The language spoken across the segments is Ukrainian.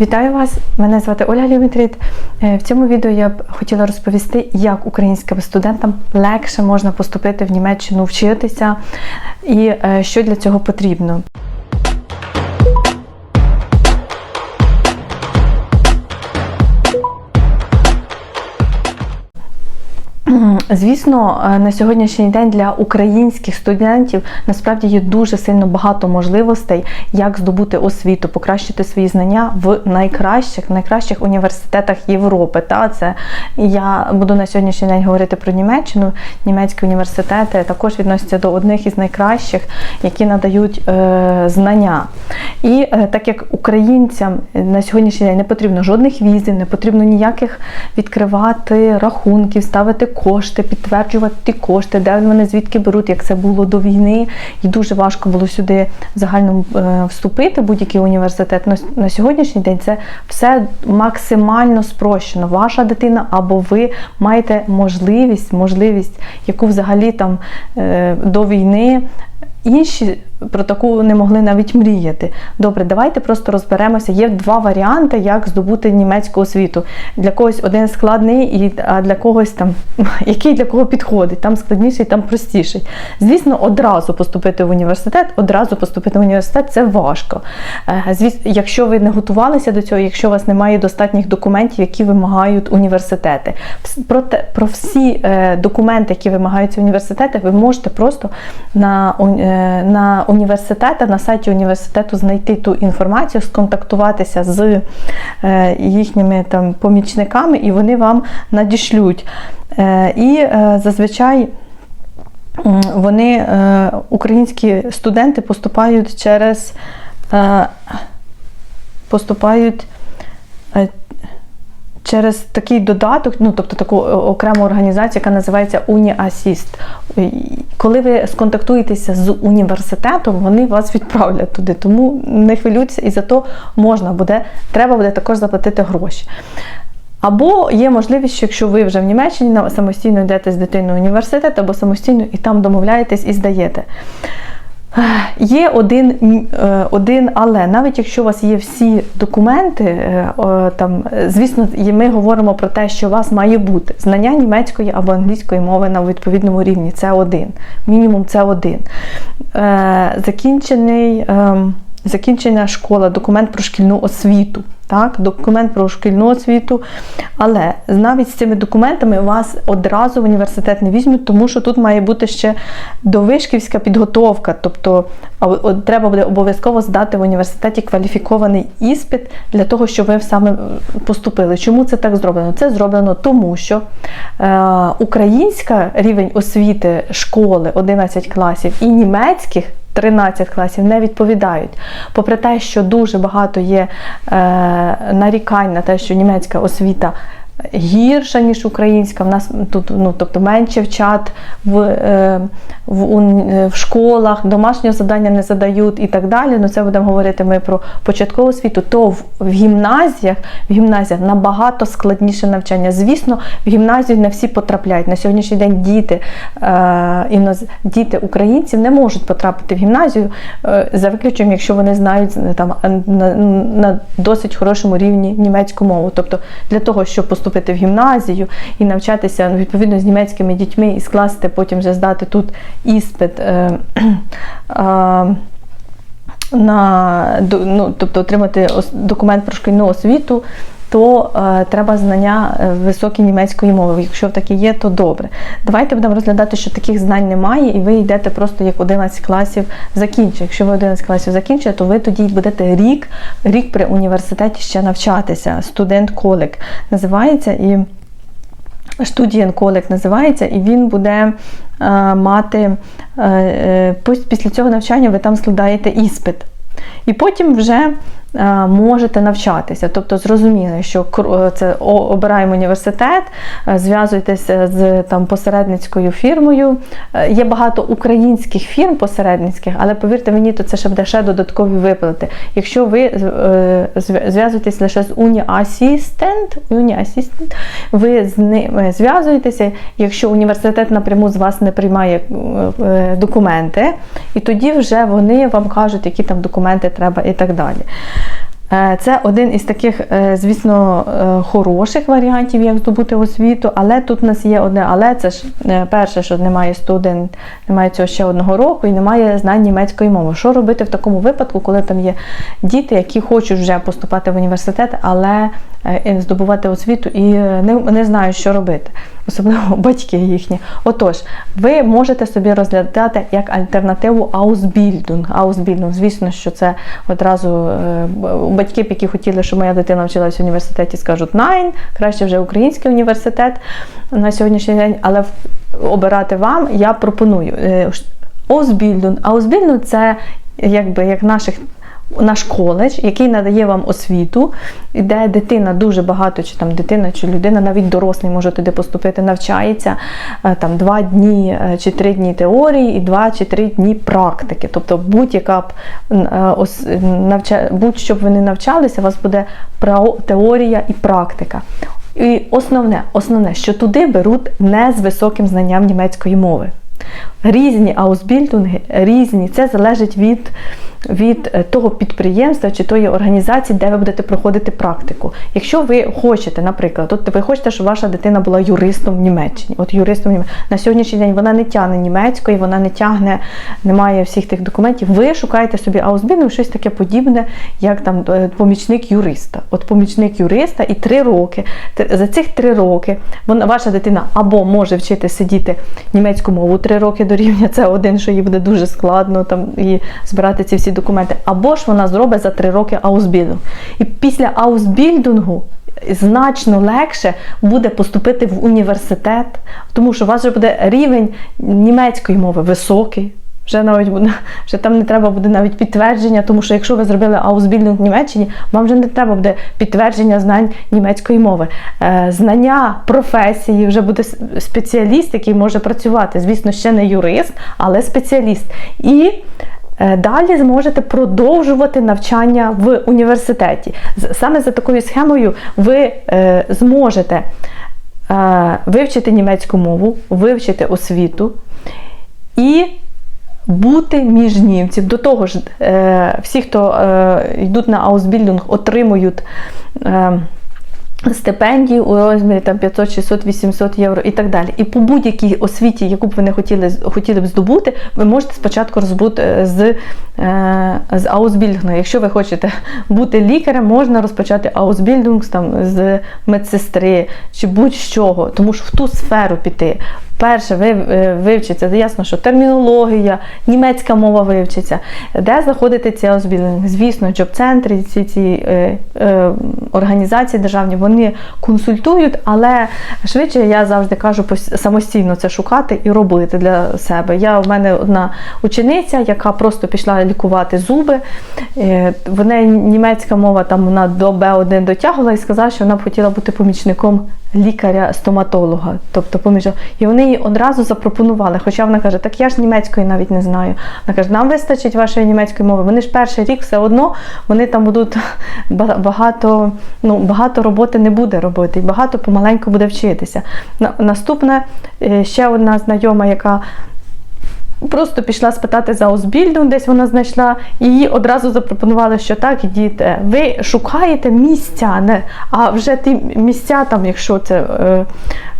Вітаю вас! Мене звати Оля Лімітрід. Е, В цьому відео я б хотіла розповісти, як українським студентам легше можна поступити в Німеччину вчитися і е, що для цього потрібно. Звісно, е, на сьогоднішній день для українських студентів насправді є дуже сильно багато можливостей, як здобути освіту, покращити свої знання в найкращих, найкращих університетах Європи. Та це я буду на сьогоднішній день говорити про Німеччину. Німецькі університети також відносяться до одних із найкращих, які надають е, знання. І е, так як українцям на сьогоднішній день не потрібно жодних візів, не потрібно ніяких відкривати рахунків, ставити кошти, підтверджувати ті кошти, де вони звідки беруть, як це було до війни. І дуже важко було сюди загально е, вступити, будь-який університет. На, на сьогоднішній день це все максимально спрощено. Ваша дитина або ви маєте можливість, можливість, яку взагалі там е, до війни. Інші про таку не могли навіть мріяти. Добре, давайте просто розберемося. Є два варіанти, як здобути німецьку освіту. Для когось один складний, а для когось там, який для кого підходить, там складніший, там простіший. Звісно, одразу поступити в університет, одразу поступити в університет це важко. Е, Звісно, якщо ви не готувалися до цього, якщо у вас немає достатніх документів, які вимагають університети. Про, те, про всі е, документи, які вимагаються університети, ви можете просто на, е, на університетах, на сайті університету знайти ту інформацію, сконтактуватися з е, їхніми там помічниками, і вони вам надішлють. Е, і е, зазвичай. Вони, українські студенти, поступають через поступають через такий додаток, ну тобто таку окрему організацію, яка називається UniAssist. Коли ви сконтактуєтеся з університетом, вони вас відправлять туди. Тому не хвилюйтеся, і за то можна буде, треба буде також заплатити гроші. Або є можливість, що якщо ви вже в Німеччині самостійно йдете з дитиною університет, або самостійно і там домовляєтесь і здаєте. Ех, Є один, е, один але, навіть якщо у вас є всі документи, е, там, е, звісно, ми говоримо про те, що у вас має бути знання німецької або англійської мови на відповідному рівні. Це один. Мінімум це один. Е, Закінчений, ем, закінчена школа, документ про шкільну освіту. Так, документ про шкільну освіту, але навіть з цими документами вас одразу в університет не візьмуть, тому що тут має бути ще довишківська підготовка. Тобто треба буде обов'язково здати в університеті кваліфікований іспит для того, щоб ви саме поступили. Чому це так зроблено? Це зроблено тому, що е, українська рівень освіти школи 11 класів і німецьких 13 класів не відповідають. Попри те, що дуже багато є е, нарікань на те, що німецька освіта гірша, ніж українська, в нас тут ну, тобто менше вчать в, е, в, е, в школах, домашнього завдання не задають і так далі. Ну, це будемо говорити ми про початкову освіту, то в, в гімназіях в гімназіях набагато складніше навчання. Звісно, в гімназію не всі потрапляють. На сьогоднішній день діти, е, іноз- діти українців не можуть потрапити в гімназію, е, за виключенням, якщо вони знають е, там, на, на досить хорошому рівні німецьку мову. Тобто для того, щоб поступити в гімназію і навчатися ну, відповідно з німецькими дітьми і скласти, потім вже здати тут іспит. Е, е, на ну, тобто отримати документ про шкільну освіту, то е, треба знання е, високі німецької мови. Якщо такі є, то добре. Давайте будемо розглядати, що таких знань немає, і ви йдете просто як 11 класів закінчили. Якщо ви 11 класів закінчили, то ви тоді будете рік, рік при університеті ще навчатися. Студент колек називається і. Студієнколек називається, і він буде е, мати е, після цього навчання ви там складаєте іспит. І потім вже можете навчатися. Тобто зрозуміло, що е, це обираємо університет, е, зв'язуєтеся з там посередницькою фірмою. Е, Є багато українських фірм посередницьких, але повірте мені, то це ще буде ще додаткові виплати. Якщо ви е, зв'язуєтесь лише з UniAssistant, UniAssistant, ви з ними зв'язуєтеся, якщо університет напряму з вас не приймає е, е, документи, і тоді вже вони вам кажуть, які там документи треба і так далі. Е, Це один із таких, е, звісно, е, хороших варіантів, як здобути освіту, але тут у нас є одне, але це ж перше, що немає студент, немає цього ще одного року і немає знань німецької мови. Що робити в такому випадку, коли там є діти, які хочуть вже поступати в університет, але здобувати освіту і е, не, не знають, що робити, особливо батьки їхні. Отож, ви можете собі розглядати як альтернативу Ausbildung. Ausbildung, звісно, що це одразу е, батьки, які хотіли, щоб моя дитина вчилася в університеті, скажуть «Nein», краще вже український університет на сьогоднішній день, але обирати вам я пропоную. Е, Ausbildung. Ausbildung – це якби як наших наш коледж, який надає вам освіту, де дитина дуже багато, чи там дитина, чи людина, навіть дорослий може туди поступити, навчається е, там два дні е, чи три дні теорії і два чи три дні практики. Тобто будь-яка е, будь-що б ви не навчалися, у вас буде теорія і практика. І основне, основне, що туди беруть не з високим знанням німецької мови. Різні аусбільдинги, різні. Це залежить від, від е, того підприємства чи тої організації, де ви будете проходити практику. Якщо ви хочете, наприклад, от ви хочете, щоб ваша дитина була юристом в Німеччині. От юристом в Німеччині. на сьогоднішній день вона не тягне німецької, вона не тягне, немає всіх тих документів. Ви шукаєте собі аусбільдинг, щось таке подібне, як там е, помічник юриста. От помічник юриста і три роки. За цих три роки вона, ваша дитина або може вчити сидіти німецьку мову три роки до рівня це один, що їй буде дуже складно там і збирати ці всі документи, або ж вона зробить за три роки аусбільдинг. І після аусбільдингу значно легше буде поступити в університет, тому що у вас вже буде рівень німецької мови високий. Вже навіть вже там не треба буде навіть підтвердження, тому що якщо ви зробили аусбільдинг в Німеччині, вам вже не треба буде підтвердження знань німецької мови. Е, знання професії вже буде спеціаліст, який може працювати. Звісно, ще не юрист, але спеціаліст. І Далі зможете продовжувати навчання в університеті. Саме за такою схемою ви е, зможете е, вивчити німецьку мову, вивчити освіту і бути між німців. До того ж, е, всі, хто е, йдуть на аусбільдинг, отримують. Стипендії у розмірі там 500, 600, 800 євро і так далі. І по будь-якій освіті, яку б ви не хотіли, хотіли б здобути, ви можете спочатку розбути е, з, е, з аусбільдингу. Якщо ви хочете бути лікарем, можна розпочати аусбільдинг там, з медсестри чи будь-чого, тому що в ту сферу піти. Перше, ви е, вивчиться, ясно, що термінологія, німецька мова вивчиться. Де знаходити ці аусбільдинг? Звісно, джоб-центри, ці, ці е, е, організації державні, вони консультують, але швидше я завжди кажу самостійно це шукати і робити для себе. Я в мене одна учениця, яка просто пішла лікувати зуби. Е, В неї німецька мова там вона до Б1 дотягувала і сказала, що вона б хотіла бути помічником лікаря-стоматолога. Тобто поміж... І вони їй одразу запропонували. Хоча вона каже, так я ж німецької навіть не знаю. Вона каже, нам вистачить вашої німецької мови. Вони ж перший рік все одно вони там будуть багато, ну, багато роботи не буде робити, і багато помаленьку буде вчитися. На- Наступне е, ще одна знайома, яка Просто пішла спитати за Озбільдум, десь вона знайшла, і їй одразу запропонували, що так, ідіть, е, ви шукаєте місця, не, а вже ті місця, там, якщо це е,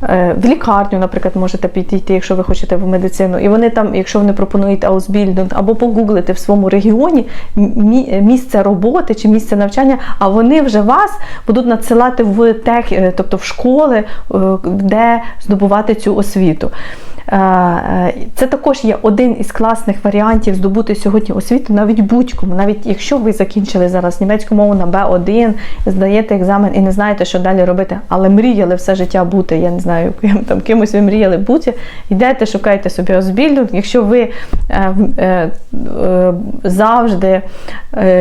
е, в лікарню, наприклад, можете підійти, якщо ви хочете в медицину, і вони там, якщо вони пропонують Аусбільдинг, або погуглити в своєму регіоні місце роботи чи місце навчання, а вони вже вас будуть надсилати в тех, е, тобто в школи, е, де здобувати цю освіту. Е, е, Це також є один із класних варіантів здобути сьогодні освіту навіть будь-кому, навіть якщо ви закінчили зараз німецьку мову на Б1, здаєте екзамен і не знаєте, що далі робити, але мріяли все життя бути, я не знаю, там кимось ви мріяли бути, йдете, шукайте собі Озбільдинг. Якщо ви е, завжди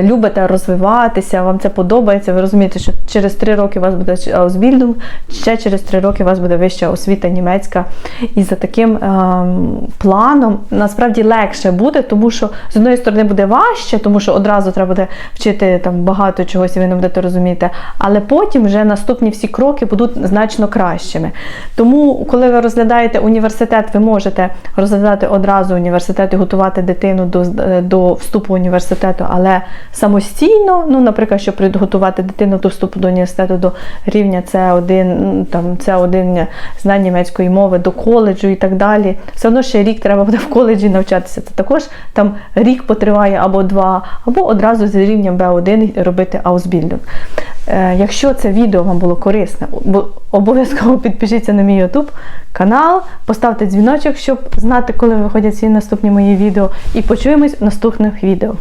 любите розвиватися, вам це подобається, ви розумієте, що через три роки у вас буде Ausbildung, ще через три роки у вас буде вища освіта німецька. І за таким ем, планом насправді легше буде, тому що з одної сторони буде важче, тому що одразу треба буде вчити там багато чогось, і ви не будете розуміти. Але потім вже наступні всі кроки будуть значно кращими. Тому, коли ви розглядаєте університет, ви можете розглядати одразу університет і готувати дитину до, е, до вступу університету, але самостійно, ну, наприклад, щоб підготувати дитину до вступу до університету до рівня С1, там С1 знань німецької мови, до коледжу і так далі. Все одно ще рік треба буде в коледжі навчатися. Це також там рік потриває або два, або одразу з рівнем Б1 робити аусбільдинг. Е, Якщо це відео вам було корисне, обов'язково підпишіться на мій YouTube канал, поставте дзвіночок, щоб знати, коли виходять всі наступні мої відео. І почуємось в наступних відео.